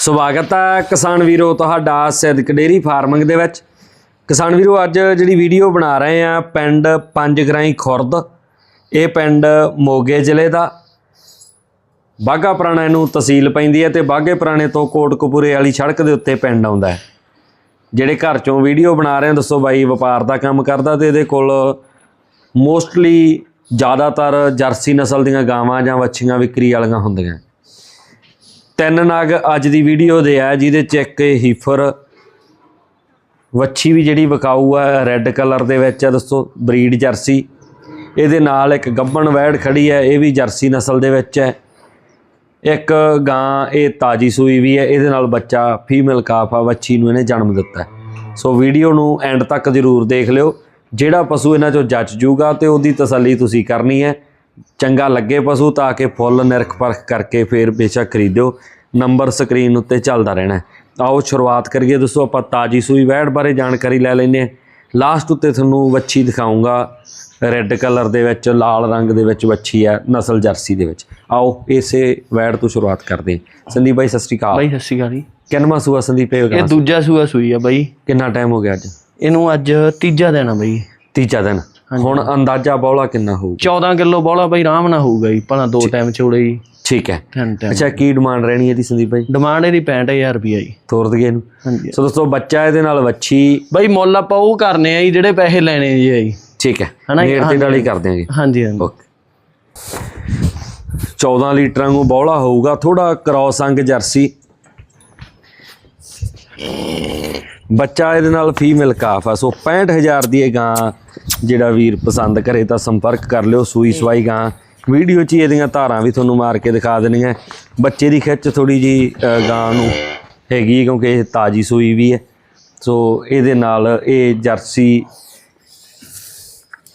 ਸਵਾਗਤ ਹੈ ਕਿਸਾਨ ਵੀਰੋ ਤੁਹਾਡਾ ਸਿੱਧਕ ਡੇਰੀ ਫਾਰਮਿੰਗ ਦੇ ਵਿੱਚ। ਕਿਸਾਨ ਵੀਰੋ, ਅੱਜ ਜਿਹੜੀ ਵੀਡੀਓ ਬਣਾ ਰਹੇ ਆ ਪਿੰਡ ਪੰਜ ਗਰਾਈ ਖੁਰਦ, ਇਹ ਪਿੰਡ ਮੋਗੇ ਜ਼ਿਲ੍ਹੇ ਦਾ। ਬਾਗਾ ਪੁਰਾਣਾ ਨੂੰ ਤਹਿਸੀਲ ਪੈਂਦੀ ਹੈ ਤੇ ਬਾਗੇ ਪੁਰਾਣੇ ਤੋਂ ਕੋਟਕਪੂਰੇ ਵਾਲੀ ਸੜਕ ਦੇ ਉੱਤੇ ਪਿੰਡ ਆਉਂਦਾ ਹੈ। ਜਿਹੜੇ ਘਰ ਚੋਂ ਵੀਡੀਓ ਬਣਾ ਰਹੇ ਆ, ਦੱਸੋ ਬਾਈ ਵਪਾਰ ਦਾ ਕੰਮ ਕਰਦਾ ਤੇ ਇਹਦੇ ਕੋਲ ਮੋਸਟਲੀ ਜ਼ਿਆਦਾਤਰ ਜਰਸੀ ਨਸਲ ਦੀਆਂ ਗਾਵਾਂ ਜਾਂ ਵੱਛੀਆਂ ਵਿਕਰੀ ਵਾਲੀਆਂ ਹੁੰਦੀਆਂ। ਤਿੰਨ ਨਗ ਅੱਜ ਦੀ ਵੀਡੀਓ ਦੇ ਆ, ਜਿਹਦੇ ਚ ਇੱਕ ਹੀਫਰ ਵੱਛੀ ਵੀ ਜਿਹੜੀ ਵਿਕਾਊ ਆ ਰੈੱਡ ਕਲਰ ਦੇ ਵਿੱਚ ਆ ਦੋਸਤੋ ਬਰੀਡ ਜਰਸੀ। ਇਹਦੇ ਨਾਲ ਇੱਕ ਗੱਬਣ ਵੈੜ ਖੜੀ ਹੈ ਇਹ ਵੀ ਜਰਸੀ ਨਸਲ ਦੇ ਵਿੱਚ ਹੈ ਇੱਕ ਗਾਂ, ਇਹ ਤਾਜੀ ਸੂਈ ਵੀ ਹੈ ਇਹਦੇ ਨਾਲ ਬੱਚਾ ਫੀਮੇਲ ਕਾਫ ਆ, ਵੱਛੀ ਨੂੰ ਇਹਨੇ ਜਨਮ ਦਿੱਤਾ। ਸੋ ਵੀਡੀਓ ਨੂੰ ਐਂਡ ਤੱਕ ਜ਼ਰੂਰ ਦੇਖ ਲਿਓ। ਜਿਹੜਾ ਪਸ਼ੂ ਇਹਨਾਂ ਚੋਂ ਜੱਜ ਜੂਗਾ ਤੇ ਉਹਦੀ ਤਸੱਲੀ ਤੁਸੀਂ ਕਰਨੀ ਹੈ। ਚੰਗਾ ਲੱਗੇ ਪਸ਼ੂ ਤਾਂ ਕਿ ਫੁੱਲ ਨਿਰਖ ਪਰਖ ਕਰਕੇ ਫਿਰ ਬੇਸ਼ੱਕ ਖਰੀਦਿਓ। ਨੰਬਰ ਸਕਰੀਨ ਉੱਤੇ ਚੱਲਦਾ ਰਹਿਣਾ। ਆਓ ਸ਼ੁਰੂਆਤ ਕਰੀਏ। ਦੋਸਤੋ ਆਪਾਂ ਤਾਜੀ ਸੂਈ ਵੈੜ ਬਾਰੇ ਜਾਣਕਾਰੀ ਲੈ ਲੈਂਦੇ ਹਾਂ। ਲਾਸਟ ਉੱਤੇ ਤੁਹਾਨੂੰ ਵੱਛੀ ਦਿਖਾਉਂਗਾ। ਰੈੱਡ ਕਲਰ ਦੇ ਵਿੱਚ ਲਾਲ ਰੰਗ ਦੇ ਵਿੱਚ ਵੱਛੀ ਹੈ ਨਸਲ ਜਰਸੀ ਦੇ ਵਿੱਚ। ਆਓ ਇਸੇ ਵੈੜ ਤੋਂ ਸ਼ੁਰੂਆਤ ਕਰਦੇ ਹਾਂ। ਸੰਦੀਪ ਬਾਈ ਸਤਿ ਸ਼੍ਰੀ ਅਕਾਲ। ਬਾਈ ਸਤਿ ਸ਼੍ਰੀ ਅਕਾਲ ਜੀ। ਕਿੰਨਵਾਂ ਸੂਆ ਸੰਦੀਪ ਇਹ ਇਹ ਦੂਜਾ ਸੂਆ ਸੂਈ ਆ ਬਾਈ। ਕਿੰਨਾ ਟਾਈਮ ਹੋ ਗਿਆ ਅੱਜ? ਇਹਨੂੰ ਅੱਜ ਤੀਜਾ ਦਿਨ ਆ ਬਾਈ। ਤੀਜਾ ਦਿਨ। ਹੁਣ ਅੰਦਾਜ਼ਾ ਬੌਲਾ ਕਿੰਨਾ ਹੋਊ 14 ਕਿਲੋ ਬੋਲਾ ਬਾਈ ਆਰਾਮ ਨਾਲ ਹੋਊਗਾ ਜੀ। ਭਲਾ ਦੋ ਟਾਈਮ ਚੋੜੇ ਜੀ। ਠੀਕ ਹੈ। ਅੱਛਾ ਕੀ ਡਿਮਾਂਡ ਰਹਿਣੀ ਹੈ ਦੀ ਸੰਦੀਪ ਬਾਈ ਡਿਮਾਂਡ ਇਹਦੀ 65000 ਰੁਪਿਆ ਜੀ। ਤੋਰ ਦਈਏ ਇਹਨੂੰ। ਹਾਂਜੀ। ਸੋ ਦੋਸਤੋ ਬੱਚਾ ਇਹਦੇ ਨਾਲ ਵੱਛੀ ਬਾਈ ਮੁੱਲ ਆਪਾਂ ਉਹ ਕਰਨੇ ਆ ਜੀ ਜਿਹੜੇ ਪੈਸੇ ਲੈਣੇ ਜੀ ਜੀ। ਠੀਕ ਹੈ? ਨੇੜ ਤੇ। ਡਾਲੀ ਕਰ ਦਿਆਂਗੇ ਹਾਂਜੀ ਹਾਂਜੀ। ਓਕੇ 14 ਲੀਟਰਾਂ ਨੂੰ ਬੌਲਾ ਹੋਊਗਾ ਥੋੜਾ ਕ੍ਰਾਸ ਅੰਗ ਜਰਸੀ। ਬੱਚਾ ਇਹਦੇ ਨਾਲ ਫੀਮੇਲ ਕਾਫ ਆ ਸੋ 65000 ਦੀ ਇਹ ਗਾਂ ਜਿਹੜਾ ਵੀਰ ਪਸੰਦ ਕਰੇ ਤਾਂ ਸੰਪਰਕ ਕਰ ਲਿਓ ਸੂਈ ਸਵਾਈ ਗਾਂ। ਵੀਡੀਓ 'ਚ ਹੀ ਇਹਦੀਆਂ ਧਾਰਾਂ ਵੀ ਤੁਹਾਨੂੰ ਮਾਰ ਕੇ ਦਿਖਾ ਦੇਣੀਆਂ। ਬੱਚੇ ਦੀ ਖਿੱਚ ਥੋੜੀ ਜੀ ਗਾਂ ਨੂੰ ਹੈਗੀ ਕਿਉਂਕਿ ਇਹ ਤਾਜੀ ਸੂਈ ਵੀ ਹੈ। ਸੋ ਇਹਦੇ ਨਾਲ ਇਹ ਜਰਸੀ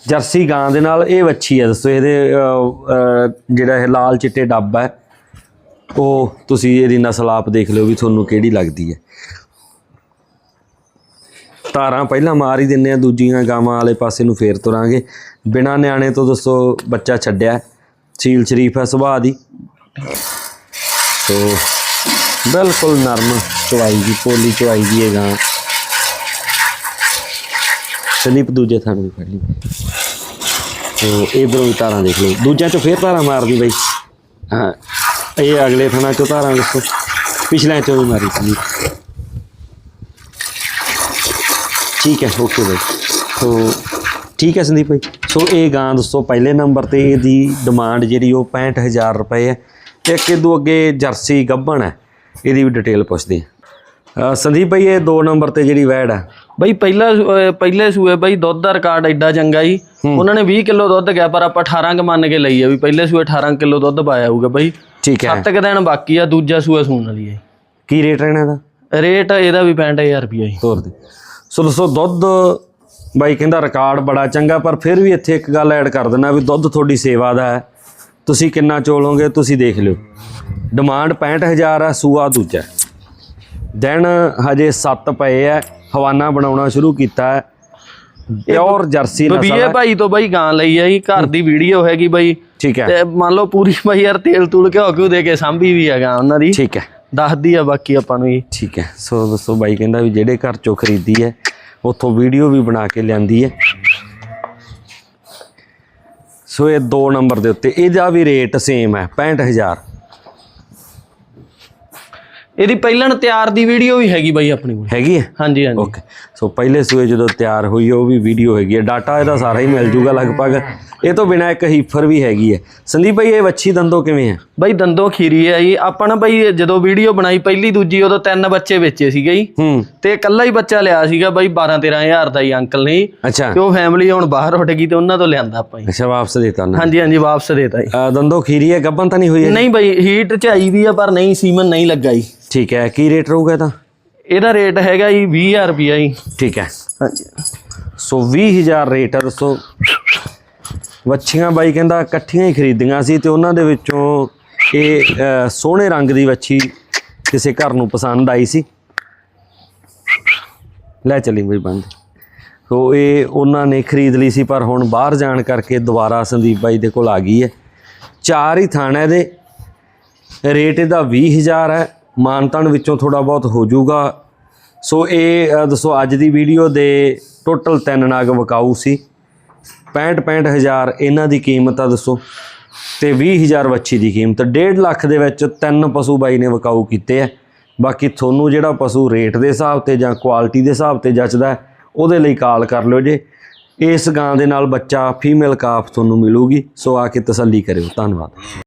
ਜਰਸੀ ਗਾਂ ਦੇ ਨਾਲ ਇਹ ਵੱਛੀ ਹੈ। ਦੱਸੋ ਇਹਦੇ ਜਿਹੜਾ ਇਹ ਲਾਲ ਚਿੱਟੇ ਡੱਬ ਹੈ, ਉਹ ਤੁਸੀਂ ਇਹਦੀ ਨਸਲ ਆਪ ਦੇਖ ਲਿਓ ਵੀ ਤੁਹਾਨੂੰ ਕਿਹੜੀ ਲੱਗਦੀ ਹੈ। ਤਾਰਾਂ ਪਹਿਲਾਂ ਮਾਰ ਹੀ ਦਿੰਨੇ ਆ ਦੂਜੀਆਂ ਗਾਵਾਂ ਵਾਲੇ ਪਾਸੇ ਨੂੰ ਫੇਰ ਤੁਰਾਂਗੇ। ਬਿਨਾ ਨਿਆਣੇ ਤੋਂ ਦੱਸੋ ਬੱਚਾ ਛੱਡਿਆ। ਸੀਲ ਸ਼ਰੀਫ ਹੈ ਸੁਭਾਅ ਦੀ। ਸੋ ਬਿਲਕੁਲ ਨਰਮ ਚਵਾਈ ਦੀ, ਪੋਲੀ ਚਵਾਈ ਦੀ ਹੈ ਗਾਂ। ਸੰਦੀਪ ਦੂਜੇ ਥਾਂ ਵੀ ਫੜ ਲਈ। ਤੋ ਇਧਰੋਂ ਵੀ ਤਾਰਾਂ ਦੇਖ ਲਓ। ਦੂਜਿਆਂ ਚੋਂ ਫੇਰ ਤਾਰਾਂ ਮਾਰਦੀ ਬਈ। ਹਾਂ, ਇਹ ਅਗਲੇ ਥਾਂ ਚੋਂ ਤਾਰਾਂ ਦੇਖੋ। ਪਿਛਲੇ ਚੋਂ ਵੀ ਮਾਰੀ ਸੀ। ਠੀਕ ਹੈ, ਓਕੇ ਬਈ। ਸੋ ਠੀਕ ਹੈ ਸੰਦੀਪ ਭਾਈ ਸੋ ਇਹ ਗਾਂ ਦੋਸਤੋ ਪਹਿਲੇ ਨੰਬਰ ਤੇ ਇਹਦੀ ਡਿਮਾਂਡ ਜਿਹੜੀ ਉਹ 65000 ਰੁਪਏ ਹੈ ਤੇ ਇੱਕ ਇਹਦੋਂ ਅੱਗੇ ਜਰਸੀ ਗੱਭਣ ਹੈ ਇਹਦੀ ਵੀ ਡਿਟੇਲ ਪੁੱਛਦੇ ਅ, ਸੰਦੀਪ ਭਾਈ ਇਹ ਦੋ ਨੰਬਰ ਤੇ ਜਿਹੜੀ ਵੈੜ ਹੈ। ਬਾਈ ਪਹਿਲਾ ਪਹਿਲੇ ਸੂਏ ਬਾਈ ਦੁੱਧ ਦਾ ਰਿਕਾਰਡ ਐਡਾ ਚੰਗਾ ਜੀ। ਉਹਨਾਂ ਨੇ 20 ਕਿਲੋ ਦੁੱਧ ਗਿਆ ਪਰ ਆਪਾਂ 18 ਕ ਮੰਨ ਕੇ ਲਈ ਆ ਵੀ ਪਹਿਲੇ ਸੂਏ 18 ਕਿਲੋ ਦੁੱਧ ਪਾਇਆ ਹੋਊਗਾ ਬਾਈ। ਠੀਕ ਹੈ। 7 ਕ ਦਿਨ ਬਾਕੀ ਆ ਦੂਜਾ ਸੂਆ ਸੂਣ ਵਾਲੀ ਹੈ। ਕੀ ਰੇਟ ਰਹਿਣਾ ਇਹਦਾ ਰੇਟ ਇਹਦਾ ਵੀ 65000 ਰੁਪਿਆ ਜੀ। ਤੋਰ ਦੇ। ਸੋ ਦੋਸਤੋ ਦੁੱਧ ਬਾਈ ਕਹਿੰਦਾ ਰਿਕਾਰਡ ਬੜਾ ਚੰਗਾ ਪਰ ਫਿਰ ਵੀ ਇੱਥੇ ਇੱਕ ਗੱਲ ਐਡ ਕਰ ਦਿੰਦਾ ਵੀ ਦੁੱਧ ਤੁਹਾਡੀ ਸੇਵਾ ਦਾ ਹੈ। ਤੁਸੀਂ ਕਿੰਨਾ ਚੋਲੋਗੇ ਤੁਸੀਂ ਦੇਖ ਲਿਓ। ਡਿਮਾਂਡ 65000 ਹੈ ਸੂਆ ਦੂਜਾ। ਦਿਨ ਹਜੇ 7 ਪਏ ਹੈ ਹਵਾਨਾ ਬਣਾਉਣਾ ਸ਼ੁਰੂ ਕੀਤਾ ਹੈ। ਪਿਓਰ ਜਰਸੀ ਨਸਲ ਬਬੀਏ ਹੈ। ਭਾਈ ਤੋਂ ਬਾਈ ਗਾਂ ਲਈ ਆ ਜੀ ਘਰ ਦੀ ਵੀਡੀਓ ਹੈਗੀ ਬਾਈ। ਠੀਕ ਹੈ। ਤੇ ਮੰਨ ਲਓ ਪੂਰੀ ਬਾਈ ਯਾਰ ਤੇਲ ਤੂਲ ਘਿਓ ਘਿਓ ਦੇ ਕੇ ਸਾਂਭੀ ਵੀ ਹੈਗਾ ਉਹਨਾਂ ਦੀ। ਠੀਕ ਹੈ। ਦੱਸਦੀ ਆ ਬਾਕੀ ਆਪਾਂ ਨੂੰ ਜੀ। ਠੀਕ ਹੈ। ਸੋ ਦੋਸਤੋ ਬਾਈ ਕਹਿੰਦਾ ਵੀ ਜਿਹੜੇ ਘਰ ਚੋਂ ਖਰੀਦੀ ਹੈ ਉੱਥੋਂ ਵੀਡੀਓ ਵੀ ਬਣਾ ਕੇ ਲਿਆਂਦੀ ਹੈ। ਸੋ ਇਹ 2 ਨੰਬਰ ਦੇ ਉੱਤੇ ਇਹਦਾ ਵੀ ਰੇਟ ਸੇਮ ਹੈ 65000 ਇਹਦੀ ਪਹਿਲਣ ਤਿਆਰ ਦੀ ਵੀਡੀਓ ਵੀ ਹੈਗੀ ਬਾਈ ਆਪਣੀ ਕੋਲ। ਹੈਗੀ ਹੈ? ਹਾਂਜੀ ਹਾਂਜੀ। ਓਕੇ ਸੋ ਪਹਿਲੇ ਸੂਏ ਜਦੋਂ ਤਿਆਰ ਹੋਈ ਉਹ ਵੀ ਵੀਡੀਓ ਹੈਗੀ ਹੈ। ਡਾਟਾ ਇਹਦਾ ਸਾਰਾ ਹੀ ਮਿਲ ਜੂਗਾ ਲਗਭਗ। ਇਹ ਤੋਂ ਬਿਨਾ ਇੱਕ ਹੀਫਰ ਵੀ ਹੈਗੀ ਹੈ। ਸੰਦੀਪ ਭਾਈ ਇਹ ਵੱਛੀ ਦੰਦੋ ਕਿਵੇਂ ਹੈ? ਬਾਈ ਦੰਦੋਂ ਖੀਰੀ ਹੈ ਜੀ। ਆਪਾਂ ਨਾ ਬਾਈ ਜਦੋਂ ਵੀਡੀਓ ਬਣਾਈ ਪਹਿਲੀ ਦੂਜੀ ਉਦੋਂ ਤਿੰਨ ਬੱਚੇ ਵੇਚੇ ਸੀਗੇ ਜੀ। ਹੂੰ। ਤੇ ਇਕੱਲਾ ਹੀ ਬੱਚਾ ਲਿਆ ਸੀਗਾ ਬਾਈ 12 13000 ਦਾ ਹੀ ਅੰਕਲ ਨੇ। ਅੱਛਾ। ਤੇ ਉਹ ਫੈਮਿਲੀ ਹੁਣ ਬਾਹਰ ਉੱਠ ਗਈ ਤੇ ਉਹਨਾਂ ਤੋਂ ਲਿਆਂਦਾ ਆਪਾਂ ਜੀ। ਅੱਛਾ ਵਾਪਸ ਦੇਤਾ ਨਾ। ਹਾਂਜੀ ਹਾਂਜੀ ਵਾਪਸ ਦੇਤਾ ਜੀ। ਦੰਦੋ ਖੀਰੀ ਹੈ ਗੱਬਨ ਤਾਂ ਨਹੀਂ ਹੋਈ ਨਹੀਂ ਬਾਈ ਹੀਟ ਚ ਆਈ ਵੀ ਆ ਪਰ ਨਹੀਂ ਸੀਮਨ ਨਹੀਂ ਲੱਗਾ ਜੀ। ਠੀਕ ਹੈ ਕੀ ਰੇਟ ਰਹੂਗਾ ਇਹਦਾ? ਇਹਦਾ ਰੇਟ ਹੈਗਾ ਜੀ 20000 ਰੁਪਿਆ ਜੀ। ਠੀਕ ਹੈ। ਹਾਂਜੀ। ਸੋ 20000 ਰੇਟ ਹੈ ਦੱਸੋ। ਵੱਛੀਆਂ ਬਾਈ ਕਹਿੰਦਾ ਇਕੱਠੀਆਂ ਹੀ ਖਰੀਦੀਆਂ ਸੀ ਤੇ ਉਹਨਾਂ ਦੇ ਵਿੱਚੋਂ ਇਹ ਸੋਹਣੇ ਰੰਗ ਦੀ ਵੱਛੀ ਕਿਸੇ ਘਰ ਨੂੰ ਪਸੰਦ ਆਈ ਸੀ। ਲੈ ਚੱਲੀ ਬਈ ਬੰਦ। ਸੋ ਇਹ ਉਹਨਾਂ ਨੇ ਖਰੀਦ ਲਈ ਸੀ ਪਰ ਹੁਣ ਬਾਹਰ ਜਾਣ ਕਰਕੇ ਦੁਬਾਰਾ ਸੰਦੀਪ ਬਾਈ ਦੇ ਕੋਲ ਆ ਗਈ ਹੈ। ਚਾਰ ਹੀ ਥਾਣਾ ਇਹਦੇ ਰੇਟ ਇਹਦਾ 20000 ਹੈ। ਮਾਨਤਨ ਵਿੱਚੋਂ ਥੋੜਾ ਬਹੁਤ ਹੋ ਜਾਊਗਾ। ਸੋ ਇਹ ਦੱਸੋ, ਅੱਜ ਦੀ ਵੀਡੀਓ ਦੇ ਟੋਟਲ ਤਿੰਨ ਨਾਗ ਵਕਾਊ ਸੀ। 65 65000 ਇਹਨਾਂ ਦੀ ਕੀਮਤ ਆ, ਦੱਸੋ। ਤੇ 20000 ਵੱਛੀ ਦੀ ਕੀਮਤ। 1.5 ਲੱਖ ਦੇ ਵਿੱਚ ਤਿੰਨ ਪਸ਼ੂ ਬਾਈ ਨੇ ਵਿਕਾਊ ਕੀਤੇ ਆ। ਬਾਕੀ ਤੁਹਾਨੂੰ ਜਿਹੜਾ ਪਸ਼ੂ ਰੇਟ ਦੇ ਹਿਸਾਬ ਤੇ ਜਾਂ ਕੁਆਲਿਟੀ ਦੇ ਹਿਸਾਬ ਤੇ ਜੱਚਦਾ ਉਹਦੇ ਲਈ ਕਾਲ ਕਰ ਲਿਓ ਜੇ। ਇਸ ਗਾਂ ਦੇ ਨਾਲ ਬੱਚਾ ਫੀਮੇਲ ਕਾਫ ਤੁਹਾਨੂੰ ਮਿਲੂਗੀ। ਸੋ ਆ ਕੇ ਤਸੱਲੀ ਕਰਿਓ। ਧੰਨਵਾਦ।